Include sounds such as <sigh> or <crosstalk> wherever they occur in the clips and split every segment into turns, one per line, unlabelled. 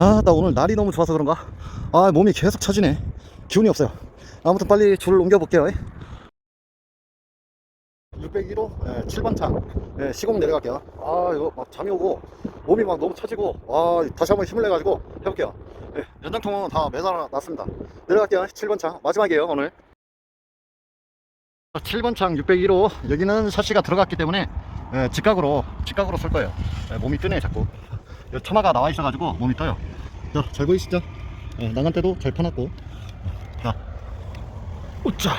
아, 나 오늘 날이 너무 좋아서 그런가? 아, 몸이 계속 처지네. 기운이 없어요. 아무튼 빨리 줄을 옮겨볼게요. 601호 7번 창 예, 시공 내려갈게요. 아, 이거 막 잠이 오고 몸이 막 너무 처지고 아, 다시 한번 힘을 내가지고 해볼게요. 예, 연장통은 다 매달아 놨습니다. 내려갈게요. 7번 창 마지막이에요 오늘. 7번 창 601호 여기는 샤시가 들어갔기 때문에 예, 직각으로 직각으로 설 거예요. 예, 몸이 뜨네 자꾸. 여기 처마가 나와 있어가지고 몸이 떠요. 자, 잘 보이시죠? 예, 나갈 때도 잘 펴놨고. 자, 우짜.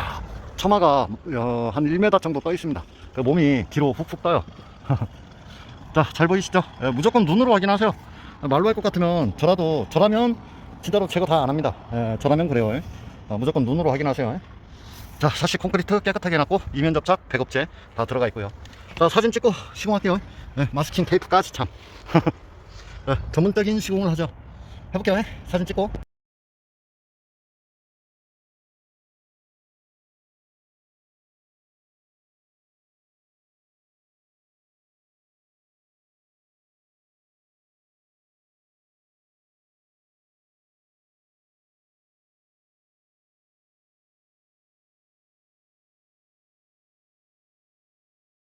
처마가 어, 한 1m 정도 떠 있습니다. 그 몸이 뒤로 훅훅 떠요. <laughs> 자, 잘 보이시죠? 예, 무조건 눈으로 확인하세요. 말로 할 것 같으면 저라도 저라면 진짜로 제거 다 안 합니다. 예, 저라면 그래요. 예. 어, 무조건 눈으로 확인하세요. 예. 자, 사실 콘크리트 깨끗하게 해놨고 이면 접착, 백업제 다 들어가 있고요. 자, 사진 찍고 시공할게요. 예, 마스킹 테이프까지 참. <laughs> 예, 전문적인 시공을 하죠. 해볼게요. 예. 사진 찍고.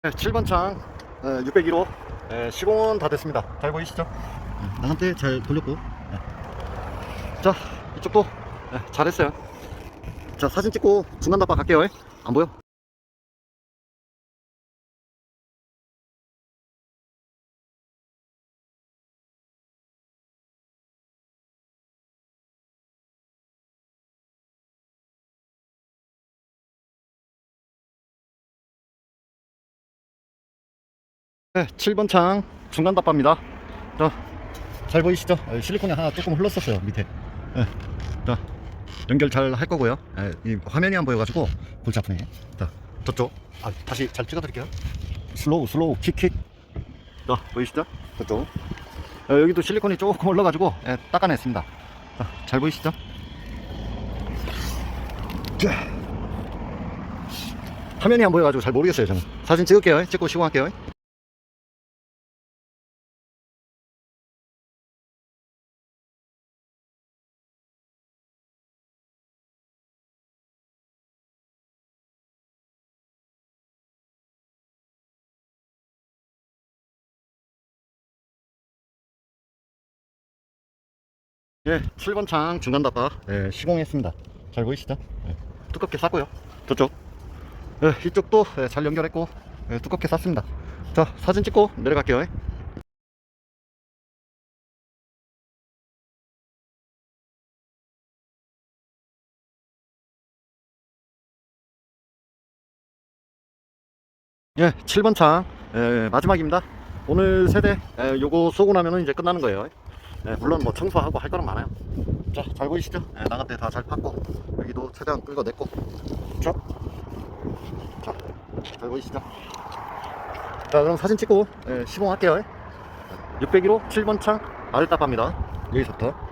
네, 7번 창 601호 시공은 다 됐습니다. 잘 보이시죠? 네, 나한테 잘 돌렸고 네. 자 이쪽도 네, 잘했어요. 자 사진 찍고 중간 답바 갈게요. 예. 안 보여? 네, 7번 창 중간 답바입니다. 자, 잘 보이시죠? 어, 실리콘이 하나 조금 흘렀었어요 밑에. 네, 자, 연결 잘 할 거고요. 네, 이 화면이 안 보여가지고 골치 아프네. 자, 저쪽. 아, 다시 잘 찍어드릴게요. 슬로우, 슬로우, 킥킥. 자, 보이시죠? 저쪽. 어, 여기도 실리콘이 조금 올라가지고 예, 닦아냈습니다. 자, 잘 보이시죠? 자. 화면이 안 보여가지고 잘 모르겠어요 저는. 사진 찍을게요. 찍고 시공할게요. 예, 7번 창 중간 답바 예, 시공했습니다. 잘 보이시죠? 예, 두껍게 쌌고요. 저쪽. 예, 이쪽도 예, 잘 연결했고 예, 두껍게 쌌습니다. 자, 사진 찍고 내려갈게요. 예. 예, 7번 창 예, 마지막입니다. 오늘 세대 예, 요거 쏘고 나면은 이제 끝나는 거예요. 예, 물론 뭐 청소하고 할 거는 많아요. 자, 잘 보이시죠? 예, 나갈 때 다 잘 팠고 여기도 최대한 긁어냈고 자, 자, 잘 보이시죠? 자, 그럼 사진 찍고 예, 시공할게요. 601호 7번 창 아랫답합니다. 여기서부터.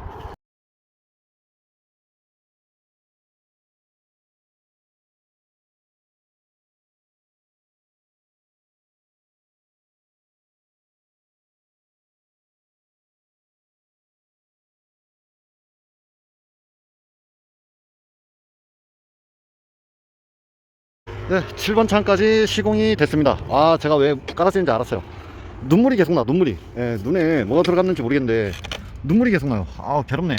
네, 7번 창까지 시공이 됐습니다. 아, 제가 왜 깔아쓰는지 알았어요. 눈물이 계속 나, 눈물이. 예, 눈에 뭐가 들어갔는지 모르겠는데, 눈물이 계속 나요. 아, 괴롭네.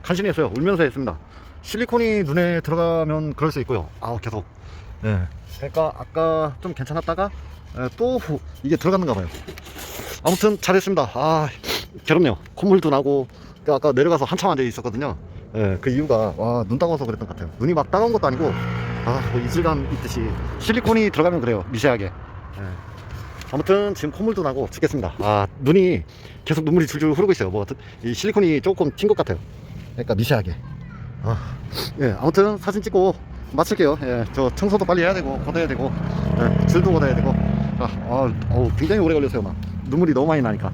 간신히 했어요. 울면서 했습니다. 실리콘이 눈에 들어가면 그럴 수 있고요. 아, 계속. 예. 그러니까 아까 좀 괜찮았다가, 예, 또 이게 들어갔는가 봐요. 아무튼 잘했습니다. 아, 괴롭네요. 콧물도 나고, 그 아까 내려가서 한참 앉아 있었거든요. 예, 그 이유가, 와, 눈 따가워서 그랬던 것 같아요. 눈이 막 따가운 것도 아니고, 아, 뭐 이질감 있듯이 실리콘이 들어가면 그래요. 미세하게. 예. 아무튼 지금 콧물도 나고 죽겠습니다. 아, 눈이 계속 눈물이 줄줄 흐르고 있어요. 뭐, 이 실리콘이 조금 튄 것 같아요. 그러니까 미세하게. 아, 예, 아무튼 사진 찍고 마칠게요. 예, 저 청소도 빨리 해야 되고, 걷어야 되고, 예, 줄도 걷어야 되고. 아, 아, 어우, 굉장히 오래 걸렸어요. 막. 눈물이 너무 많이 나니까.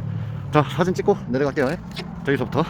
자, 사진 찍고 내려갈게요. 예. 저기서부터.